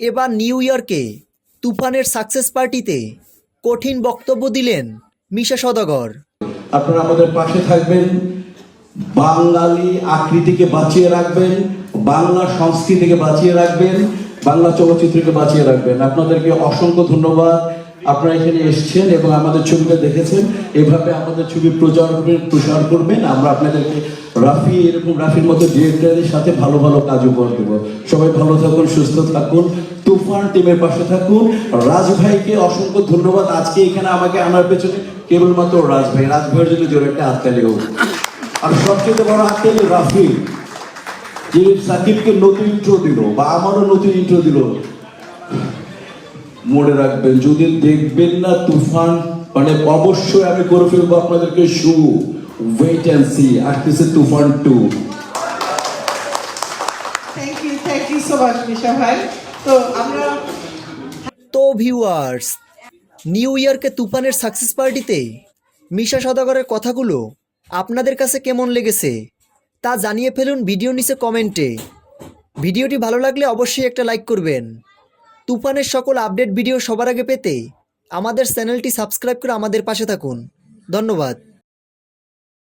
এবার নিউ ইয়র্কে তুফানের সাকসেস পার্টিতে কঠিন বক্তব্য দিলেন মিশা সদাগর। আপনারা আমাদের পাশে থাকবেন, বাঙালি আকৃতিকে বাঁচিয়ে রাখবেন, বাংলা সংস্কৃতিকে বাঁচিয়ে রাখবেন, বাংলা চলচ্চিত্রকে বাঁচিয়ে রাখবেন। আপনাদেরকে অসংখ্য ধন্যবাদ। আপনারা এখানে এসেছেন এবং আমাদের ছবিটা দেখেছেন। এভাবে আমাদের ছবি প্রচার করবেন প্রসার করবেন। আমরা আপনাদেরকে রাফি এরকম রাফির মতো ডিরেক্টরের সাথে ভালো ভালো কাজ উপহার দেবো। সবাই ভালো থাকুন, সুস্থ থাকুন, তুফান টিমের পাশে থাকুন। রাজ ভাইকে অসংখ্য ধন্যবাদ। আজকে এখানে আমাকে আনার পেছনে কেবলমাত্র রাজ ভাই। জন্য জোর একটা হাততালি হোক। আর সবচেয়ে বড় হাততালি রাফি। যে সাকিবকে নতুন ইন্ট্রো দিল বা আমারও নতুন ইন্ট্রো দিল। মনে রাখবেন যদি দেখবেন না তুফান মানে অবশ্যই আমি করে ফেলব আপনাদেরকে শু। ওয়েট অ্যান্ড সি আসতেছে Toofan two. Thank you thank you so much Misha ভাই। তো আমরা তো ভিউয়ার্স নিউ ইয়র্কে তুফানের সাকসেস পার্টিতে মিশা সদাগরের কথাগুলো আপনাদের কাছে কেমন লেগেছে তা জানিয়ে ফেলুন ভিডিও নিচে কমেন্টে ভিডিওটি ভালো লাগলে অবশ্যই একটা লাইক করবেন। তুফানের সকল আপডেট ভিডিও সবার আগে পেতে আমাদের চ্যানেলটি সাবস্ক্রাইব করে আমাদের পাশে থাকুন। ধন্যবাদ।